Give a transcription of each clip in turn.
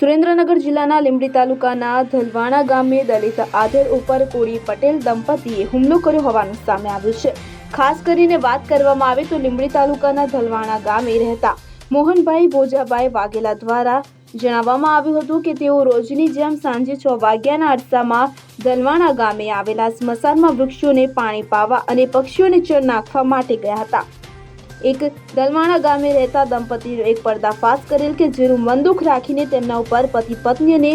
સુરેન્દ્રનગર જિલ્લાના લીંબડી તાલુકાના ધલવાણા ગામે દલિત આધેર ઉપર કોળી પટેલ દંપતીએ હુમલો કર્યો હોવાનું સામે આવ્યું છે. ખાસ કરીને વાત કરવામાં આવે તો લીંબડી તાલુકાના ધલવાણા ગામે રહેતા મોહનભાઈ ભોજાભાઈ વાઘેલા દ્વારા જણાવવામાં આવ્યું હતું કે તેઓ રોજની જેમ સાંજે છ વાગ્યાના અરસામાં ધલવાણા ગામે આવેલા સ્મશાનમાં વૃક્ષોને પાણી પાવા અને પક્ષીઓને ચર નાખવા માટે ગયા હતા. એક દલવાણા ગામે રહેતા દંપતીનો એક પર્દાફાશ કરેલ કે જેનું બંદૂક રાખીને તેમના ઉપર પતિ પત્નીને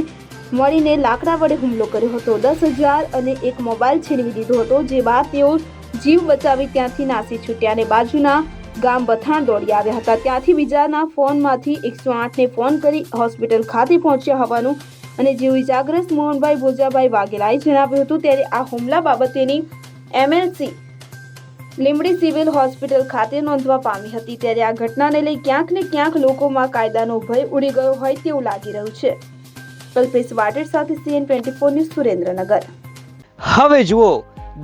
મળીને લાકડા વડે હુમલો કર્યો હતો. દસ હજાર અને એક મોબાઈલ છીનવી દીધો હતો, જે બાદ તેઓ જીવ બચાવી ત્યાંથી નાસી છૂટ્યા અને બાજુના ગામ બથાણ દોડી આવ્યા હતા. ત્યાંથી બીજાના ફોનમાંથી એકસો આઠને ફોન કરી હોસ્પિટલ ખાતે પહોંચ્યા હોવાનું અને જેવું ઇજાગ્રસ્ત મોહનભાઈ ભોજાભાઈ વાઘેલાએ જણાવ્યું હતું, ત્યારે આ હુમલા બાબતેની એમએલસી લીંબડી સિવિલ હોસ્પિટલ ખાતે નોંધવા પામી હતી ત્યારે આ ઘટનાને લઈ ક્યાંક ને ક્યાંક લોકોમાં કાયદાનો ભય ઉડી ગયો હોય તેવું લાગી રહ્યું છે. કલ્પેશ વાટેડ સાથે CN twenty four news Surendranagar. હવે જુઓ,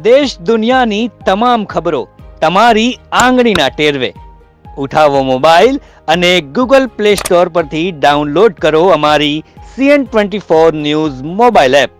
દેશ દુનિયાની તમામ ખબરો તમારી આંગળીના ટેરવે. ઉઠાવો મોબાઈલ અને ગૂગલ પ્લે સ્ટોર પરથી ડાઉનલોડ કરો અમારી CN twenty four news mobile app.